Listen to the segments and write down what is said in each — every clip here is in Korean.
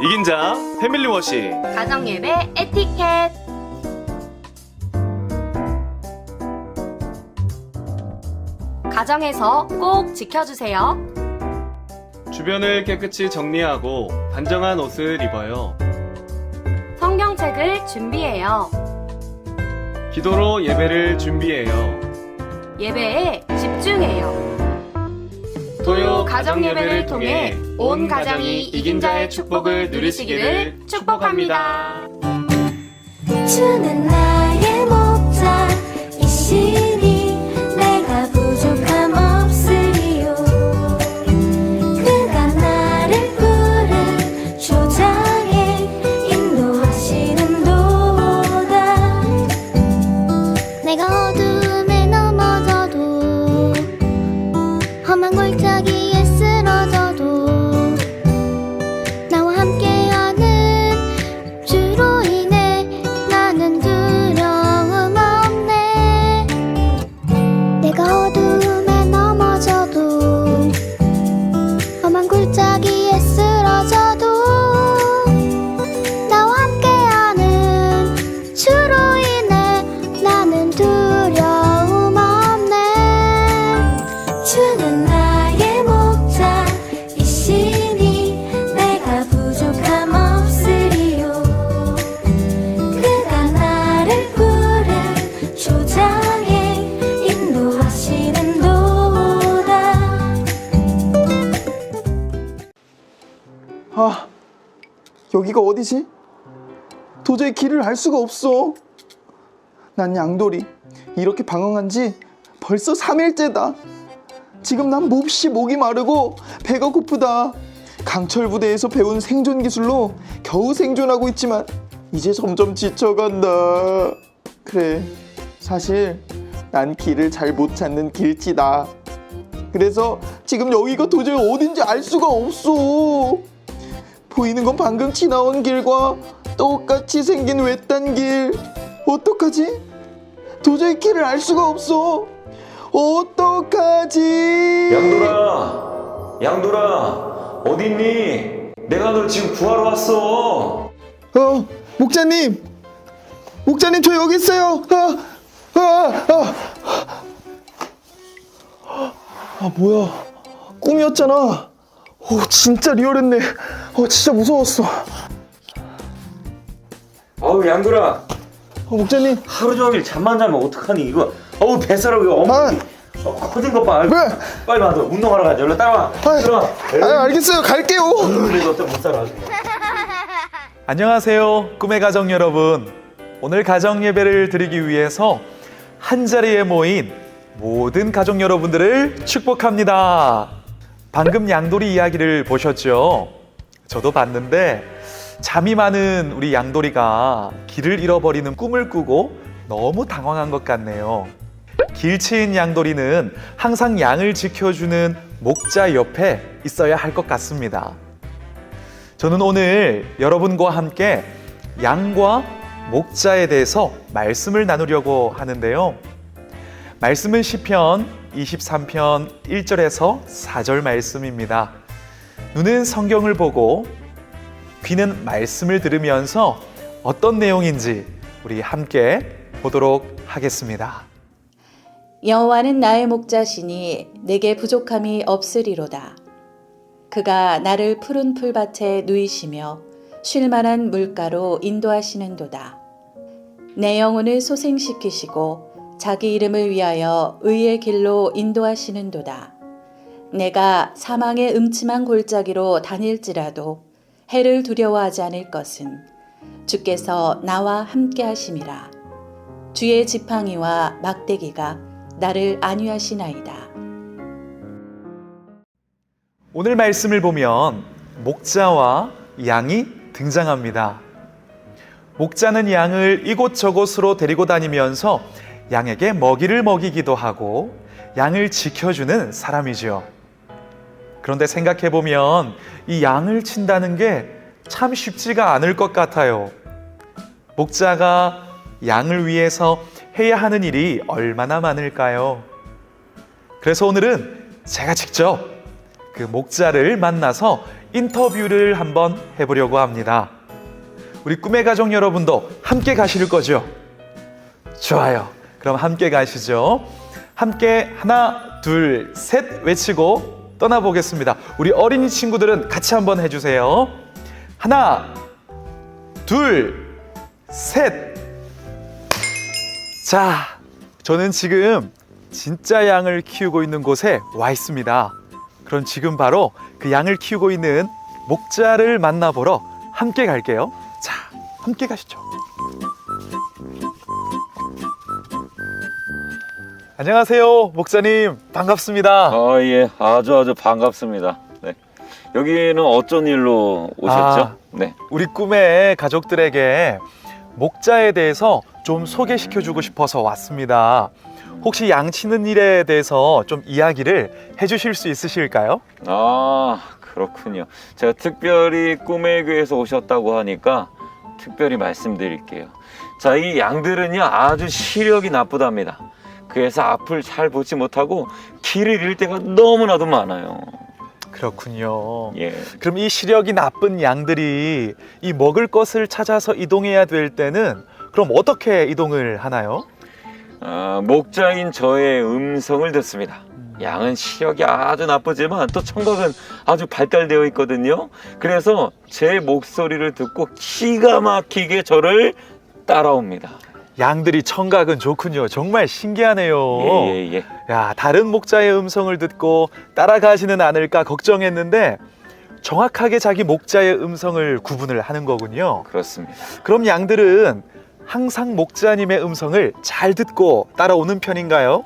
이긴 자 패밀리 워시 가정 예배 에티켓 가정에서 꼭 지켜주세요. 주변을 깨끗이 정리하고 단정한 옷을 입어요. 성경책을 준비해요. 기도로 예배를 준비해요. 예배에 집중해요. 토요 가정 예배를 통해 온 가정이 이긴 자의 축복을 누리시기를 축복합니다. 주는 나의 험한 골짜기 어디지? 도저히 길을 알 수가 없어. 난 양돌이 이렇게 방황한 지 벌써 3일째다. 지금 난 몹시 목이 마르고 배가 고프다. 강철 부대에서 배운 생존 기술로 겨우 생존하고 있지만 이제 점점 지쳐간다. 그래, 사실 난 길을 잘 못 찾는 길치다. 그래서 지금 여기가 도저히 어딘지 알 수가 없어. 보이는 건 방금 지나온 길과 똑같이 생긴 외딴 길. 어떡하지? 도저히 길을 알 수가 없어. 어떡하지? 양돌아, 양돌아, 어딨니? 내가 널 지금 구하러 왔어. 어, 목자님. 목자님 저 여기 있어요. 아, 아, 아. 아 뭐야? 꿈이었잖아. 오, 진짜 리얼했네. 어, 진짜 무서웠어. 어우 양돌아, 어, 목자님. 하루 종일 잠만 자면 어떡하니 이거? 어우 뱃살이 왜 어머니? 어, 커진 것 봐. 왜? 빨리 와, 너 운동하러 가자. 얼른 따라와. 아이, 들어와. 아, 알겠어요. 갈게요. 그래도 어때 못 살아. 안녕하세요. 꿈의 가정 여러분. 오늘 가정 예배를 드리기 위해서 한 자리에 모인 모든 가족 여러분들을 축복합니다. 방금 양돌이 이야기를 보셨죠? 저도 봤는데 잠이 많은 우리 양돌이가 길을 잃어버리는 꿈을 꾸고 너무 당황한 것 같네요. 길치인 양돌이는 항상 양을 지켜주는 목자 옆에 있어야 할 것 같습니다. 저는 오늘 여러분과 함께 양과 목자에 대해서 말씀을 나누려고 하는데요. 말씀은 시편 23편 1절에서 4절 말씀입니다. 눈은 성경을 보고 귀는 말씀을 들으면서 어떤 내용인지 우리 함께 보도록 하겠습니다. 여호와는 나의 목자시니 내게 부족함이 없으리로다. 그가 나를 푸른 풀밭에 누이시며 쉴 만한 물가로 인도하시는도다. 내 영혼을 소생시키시고 자기 이름을 위하여 의의 길로 인도하시는도다. 내가 사망의 음침한 골짜기로 다닐지라도 해를 두려워하지 않을 것은 주께서 나와 함께 하심이라. 주의 지팡이와 막대기가 나를 안위하시나이다. 오늘 말씀을 보면 목자와 양이 등장합니다. 목자는 양을 이곳저곳으로 데리고 다니면서 양에게 먹이를 먹이기도 하고 양을 지켜주는 사람이죠. 그런데 생각해 보면 이 양을 친다는 게 참 쉽지가 않을 것 같아요. 목자가 양을 위해서 해야 하는 일이 얼마나 많을까요? 그래서 오늘은 제가 직접 그 목자를 만나서 인터뷰를 한번 해보려고 합니다. 우리 꿈의 가족 여러분도 함께 가실 거죠? 좋아요. 그럼 함께 가시죠. 함께 하나, 둘, 셋 외치고 떠나보겠습니다. 우리 어린이 친구들은 같이 한번 해주세요. 하나, 둘, 셋. 자, 저는 지금 진짜 양을 키우고 있는 곳에 와 있습니다. 그럼 지금 바로 그 양을 키우고 있는 목자를 만나보러 함께 갈게요. 자, 함께 가시죠. 안녕하세요, 목자님. 반갑습니다. 아, 예. 아주 아주 반갑습니다. 네. 여기는 어쩐 일로 오셨죠? 아. 네. 우리 꿈의 가족들에게 목자에 대해서 좀 소개시켜 주고 싶어서 왔습니다. 혹시 양 치는 일에 대해서 좀 이야기를 해 주실 수 있으실까요? 아, 그렇군요. 제가 특별히 꿈의 교회에서 오셨다고 하니까 특별히 말씀드릴게요. 자, 이 양들은요, 아주 시력이 나쁘답니다. 그래서 앞을 잘 보지 못하고 길을 잃을 때가 너무나도 많아요. 그렇군요. 예. 그럼 이 시력이 나쁜 양들이 이 먹을 것을 찾아서 이동해야 될 때는 그럼 어떻게 이동을 하나요? 아, 목자인 저의 음성을 듣습니다. 양은 시력이 아주 나쁘지만 또 청각은 아주 발달되어 있거든요. 그래서 제 목소리를 듣고 기가 막히게 저를 따라옵니다. 양들이 청각은 좋군요. 정말 신기하네요. 예, 예, 예. 야, 다른 목자의 음성을 듣고 따라가지는 않을까 걱정했는데 정확하게 자기 목자의 음성을 구분을 하는 거군요. 그렇습니다. 그럼 양들은 항상 목자님의 음성을 잘 듣고 따라오는 편인가요?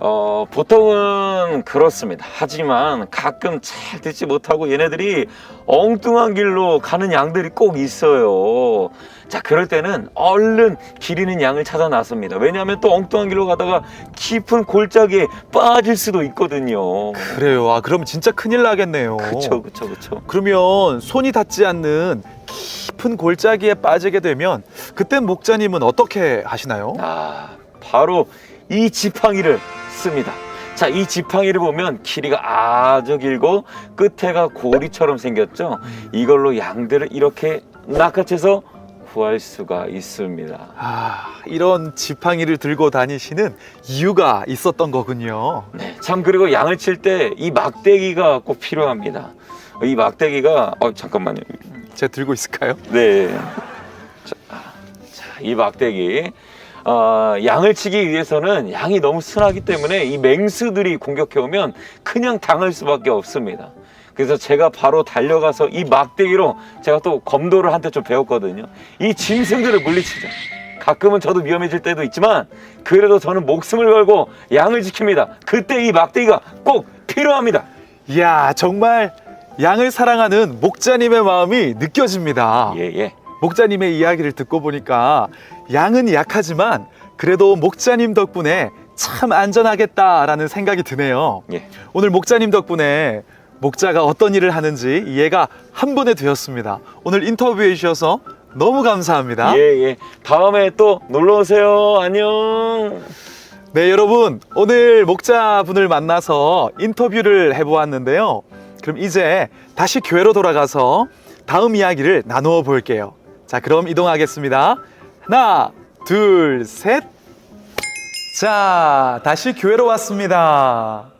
어, 보통은 그렇습니다. 하지만 가끔 잘 듣지 못하고 얘네들이 엉뚱한 길로 가는 양들이 꼭 있어요. 자, 그럴 때는 얼른 길 잃는 양을 찾아 나섭니다. 왜냐하면 또 엉뚱한 길로 가다가 깊은 골짜기에 빠질 수도 있거든요. 그래요. 아, 그럼 진짜 큰일 나겠네요. 그쵸, 그쵸, 그쵸. 그러면 손이 닿지 않는 깊은 골짜기에 빠지게 되면 그땐 목자님은 어떻게 하시나요? 아, 바로 이 지팡이를 씁니다. 자, 이 지팡이를 보면 길이가 아주 길고 끝에가 고리처럼 생겼죠. 이걸로 양들을 이렇게 낚아채서 구할 수가 있습니다. 아, 이런 지팡이를 들고 다니시는 이유가 있었던 거군요. 네, 참 그리고 양을 칠 때 이 막대기가 꼭 필요합니다. 이 막대기가 어 잠깐만요. 제가 들고 있을까요? 네. 자, 자, 이 막대기. 어, 양을 치기 위해서는 양이 너무 순하기 때문에 이 맹수들이 공격해 오면 그냥 당할 수밖에 없습니다. 그래서 제가 바로 달려가서 이 막대기로 제가 또 검도를 한테 좀 배웠거든요. 이 짐승들을 물리치죠. 가끔은 저도 위험해질 때도 있지만 그래도 저는 목숨을 걸고 양을 지킵니다. 그때 이 막대기가 꼭 필요합니다. 이야, 정말 양을 사랑하는 목자님의 마음이 느껴집니다. 예, 예. 목자님의 이야기를 듣고 보니까 양은 약하지만 그래도 목자님 덕분에 참 안전하겠다라는 생각이 드네요. 예. 오늘 목자님 덕분에 목자가 어떤 일을 하는지 이해가 한 번에 되었습니다. 오늘 인터뷰해 주셔서 너무 감사합니다. 예, 예. 다음에 또 놀러 오세요. 안녕. 네, 여러분. 오늘 목자분을 만나서 인터뷰를 해보았는데요. 그럼 이제 다시 교회로 돌아가서 다음 이야기를 나누어 볼게요. 자, 그럼 이동하겠습니다. 하나, 둘, 셋. 자, 다시 교회로 왔습니다.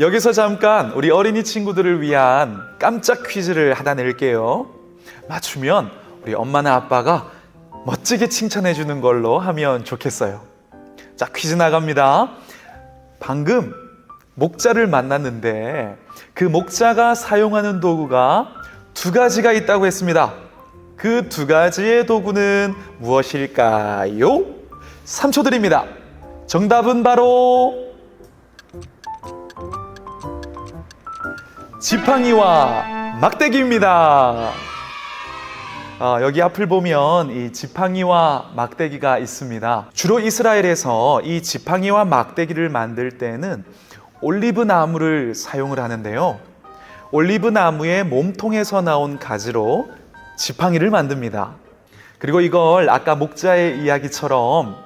여기서 잠깐 우리 어린이 친구들을 위한 깜짝 퀴즈를 하나 낼게요. 맞추면 우리 엄마나 아빠가 멋지게 칭찬해 주는 걸로 하면 좋겠어요. 자, 퀴즈 나갑니다. 방금 목자를 만났는데 그 목자가 사용하는 도구가 두 가지가 있다고 했습니다. 그 두 가지의 도구는 무엇일까요? 3초 드립니다. 정답은 바로 지팡이와 막대기입니다. 아, 여기 앞을 보면 이 지팡이와 막대기가 있습니다. 주로 이스라엘에서 이 지팡이와 막대기를 만들 때는 올리브 나무를 사용을 하는데요. 올리브 나무의 몸통에서 나온 가지로 지팡이를 만듭니다. 그리고 이걸 아까 목자의 이야기처럼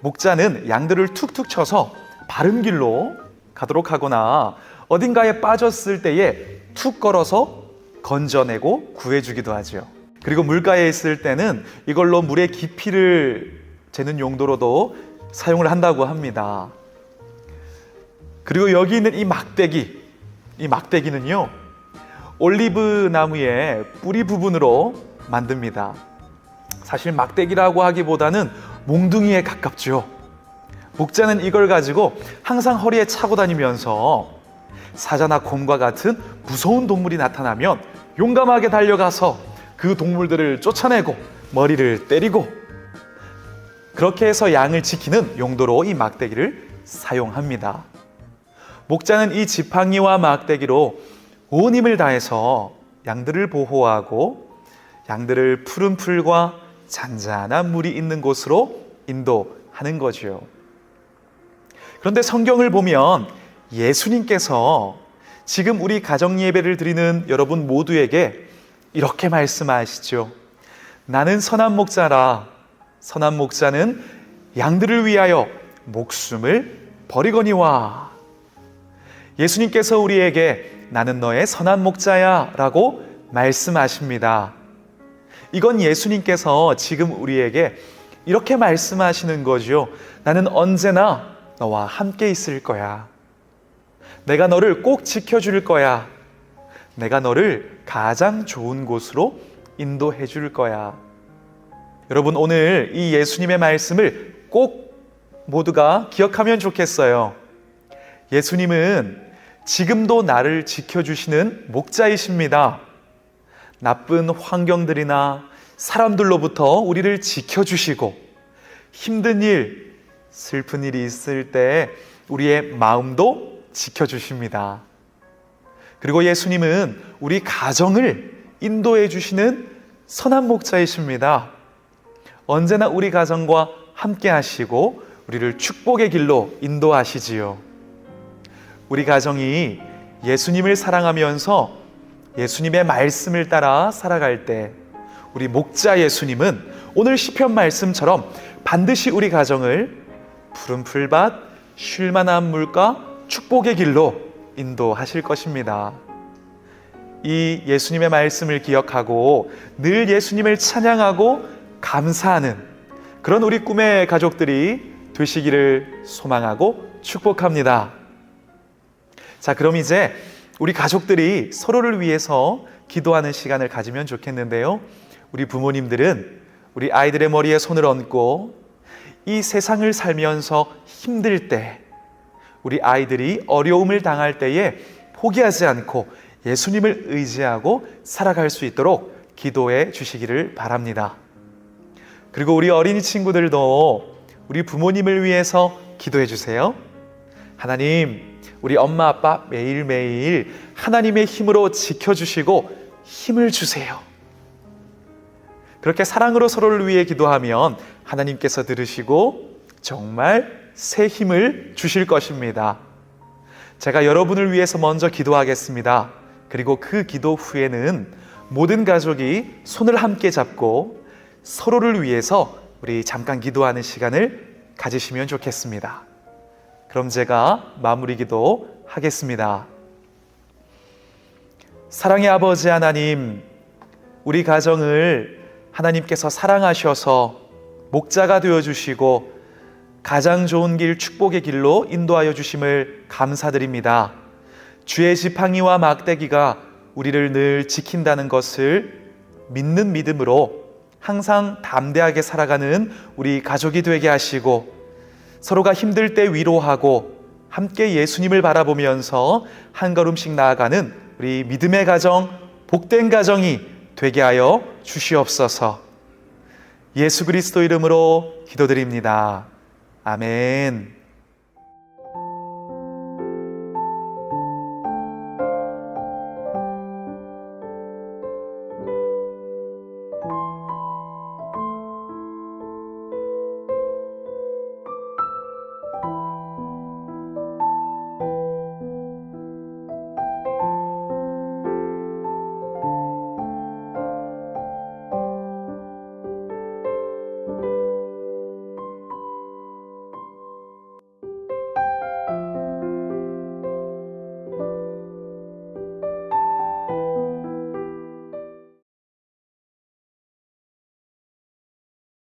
목자는 양들을 툭툭 쳐서 바른 길로 가도록 하거나 어딘가에 빠졌을 때에 툭 걸어서 건져내고 구해주기도 하죠. 그리고 물가에 있을 때는 이걸로 물의 깊이를 재는 용도로도 사용을 한다고 합니다. 그리고 여기 있는 이 막대기, 이 막대기는요, 올리브 나무의 뿌리 부분으로 만듭니다. 사실 막대기라고 하기보다는 몽둥이에 가깝죠. 목자는 이걸 가지고 항상 허리에 차고 다니면서 사자나 곰과 같은 무서운 동물이 나타나면 용감하게 달려가서 그 동물들을 쫓아내고 머리를 때리고 그렇게 해서 양을 지키는 용도로 이 막대기를 사용합니다. 목자는 이 지팡이와 막대기로 온 힘을 다해서 양들을 보호하고 양들을 푸른 풀과 잔잔한 물이 있는 곳으로 인도하는 거지요. 그런데 성경을 보면 예수님께서 지금 우리 가정 예배를 드리는 여러분 모두에게 이렇게 말씀하시죠. 나는 선한 목자라. 선한 목자는 양들을 위하여 목숨을 버리거니와. 예수님께서 우리에게 나는 너의 선한 목자야 라고 말씀하십니다. 이건 예수님께서 지금 우리에게 이렇게 말씀하시는 거죠. 나는 언제나 너와 함께 있을 거야. 내가 너를 꼭 지켜줄 거야. 내가 너를 가장 좋은 곳으로 인도해 줄 거야. 여러분, 오늘 이 예수님의 말씀을 꼭 모두가 기억하면 좋겠어요. 예수님은 지금도 나를 지켜주시는 목자이십니다. 나쁜 환경들이나 사람들로부터 우리를 지켜주시고 힘든 일, 슬픈 일이 있을 때 우리의 마음도 지켜주십니다. 그리고 예수님은 우리 가정을 인도해 주시는 선한 목자이십니다. 언제나 우리 가정과 함께 하시고 우리를 축복의 길로 인도하시지요. 우리 가정이 예수님을 사랑하면서 예수님의 말씀을 따라 살아갈 때 우리 목자 예수님은 오늘 시편 말씀처럼 반드시 우리 가정을 푸른 풀밭, 쉴만한 물가, 축복의 길로 인도하실 것입니다. 이 예수님의 말씀을 기억하고 늘 예수님을 찬양하고 감사하는 그런 우리 꿈의 가족들이 되시기를 소망하고 축복합니다. 자, 그럼 이제 우리 가족들이 서로를 위해서 기도하는 시간을 가지면 좋겠는데요. 우리 부모님들은 우리 아이들의 머리에 손을 얹고 이 세상을 살면서 힘들 때 우리 아이들이 어려움을 당할 때에 포기하지 않고 예수님을 의지하고 살아갈 수 있도록 기도해 주시기를 바랍니다. 그리고 우리 어린이 친구들도 우리 부모님을 위해서 기도해 주세요. 하나님, 우리 엄마 아빠 매일매일 하나님의 힘으로 지켜주시고 힘을 주세요. 그렇게 사랑으로 서로를 위해 기도하면 하나님께서 들으시고 정말 새 힘을 주실 것입니다. 제가 여러분을 위해서 먼저 기도하겠습니다. 그리고 그 기도 후에는 모든 가족이 손을 함께 잡고 서로를 위해서 우리 잠깐 기도하는 시간을 가지시면 좋겠습니다. 그럼 제가 마무리 기도 하겠습니다. 사랑의 아버지 하나님, 우리 가정을 하나님께서 사랑하셔서 목자가 되어 주시고 가장 좋은 길 축복의 길로 인도하여 주심을 감사드립니다. 주의 지팡이와 막대기가 우리를 늘 지킨다는 것을 믿는 믿음으로 항상 담대하게 살아가는 우리 가족이 되게 하시고 서로가 힘들 때 위로하고 함께 예수님을 바라보면서 한 걸음씩 나아가는 우리 믿음의 가정, 복된 가정이 되게 하여 주시옵소서. 예수 그리스도 이름으로 기도드립니다. 아멘.